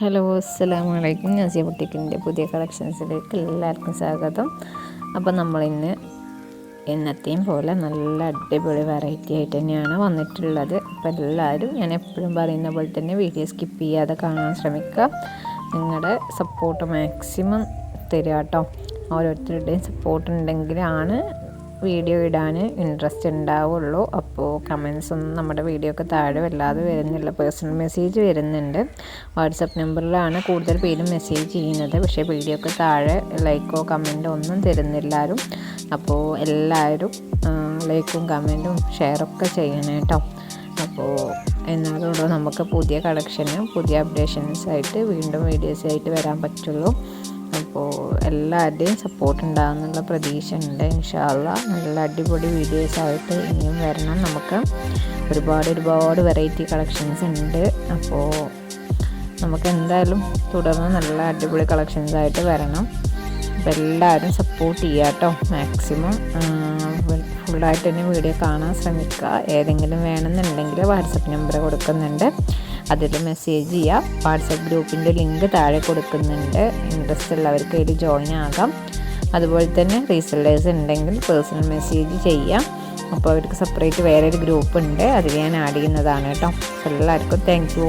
Hello അസ്സലാമു അലൈക്കും നസിയ ബുട്ടിക്കിന്റെ പുതിയ കളക്ഷൻസിലേക്ക് എല്ലാവർക്കും സ്വാഗതം. അപ്പോൾ നമ്മളിന്ന് എന്നത്തെയും പോലെ നല്ല അടിപൊളി വെറൈറ്റി ആയിട്ട് തന്നെയാണ് വന്നിട്ടുള്ളത്. അപ്പോൾ എല്ലാവരും ഞാൻ എപ്പോഴും പറയുന്ന പോലെ തന്നെ വീഡിയോ സ്കിപ്പ് ചെയ്യാതെ കാണാൻ ശ്രമിക്കുക. നിങ്ങളുടെ സപ്പോർട്ട് മാക്സിമം തരിക കേട്ടോ. ഓരോരുത്തരുടെയും സപ്പോർട്ട് ഉണ്ടെങ്കിലാണ് വീഡിയോ ഇടാൻ ഇൻട്രസ്റ്റ് ഉണ്ടാവുള്ളൂ. അപ്പോൾ കമൻസ് ഒന്നും നമ്മുടെ വീഡിയോക്ക് താഴെ വല്ലാതെ വരുന്നില്ല. പേഴ്സണൽ മെസ്സേജ് വരുന്നുണ്ട്. വാട്സപ്പ് നമ്പറിലാണ് കൂടുതൽ പേരും മെസ്സേജ് ചെയ്യുന്നത്. പക്ഷേ വീഡിയോ ഒക്കെ താഴെ ലൈക്കോ കമന്റോ ഒന്നും തരുന്നില്ല ആരും. അപ്പോൾ എല്ലാവരും ലൈക്കും കമന്റും ഷെയറൊക്കെ ചെയ്യണം കേട്ടോ. അപ്പോൾ എന്നാലുള്ളൂ നമുക്ക് പുതിയ കളക്ഷനും പുതിയ അപ്ഡേഷൻസ് ആയിട്ട് വീണ്ടും വീഡിയോസ് ആയിട്ട് വരാൻ പറ്റുള്ളൂ. അപ്പോൾ എല്ലാവരുടെയും സപ്പോർട്ട് ഉണ്ടാകുമെന്നുള്ള പ്രതീക്ഷ ഉണ്ട്. ഇൻഷാല്ല നല്ല അടിപൊളി വീഡിയോസ് ആയിട്ട് ഇനിയും വരണം. നമുക്ക് ഒരുപാട് ഒരുപാട് വെറൈറ്റി കളക്ഷൻസ് ഉണ്ട്. അപ്പോൾ നമുക്ക് എന്തായാലും തുടർന്ന് നല്ല അടിപൊളി കളക്ഷൻസ് ആയിട്ട് വരണം. അപ്പോൾ എല്ലാവരും സപ്പോർട്ട് ചെയ്യുക കേട്ടോ. മാക്സിമം ഫുള്ളായിട്ട് തന്നെ വീഡിയോ കാണാൻ ശ്രമിക്കുക. ഏതെങ്കിലും വേണമെന്നുണ്ടെങ്കിൽ വാട്സപ്പ് നമ്പർ കൊടുക്കുന്നുണ്ട്. അതിൽ മെസ്സേജ് ചെയ്യാം. വാട്സപ്പ് ഗ്രൂപ്പിന്റെ ലിങ്ക് താഴെ കൊടുക്കുന്നുണ്ട്. ഇൻട്രസ്റ്റ് ഉള്ളവർക്ക് അതിൽ ജോയിൻ ആകാം. അതുപോലെ തന്നെ റീസെല്ലേഴ്സ് ഉണ്ടെങ്കിൽ പേഴ്സണൽ മെസ്സേജ് ചെയ്യാം. അപ്പോൾ അവർക്ക് സെപ്പറേറ്റ് വേറെ ഒരു ഗ്രൂപ്പ് ഉണ്ട്. അതിൽ ഞാൻ ആഡ് ചെയ്യുന്നതാണ് കേട്ടോ. എല്ലാവർക്കും താങ്ക്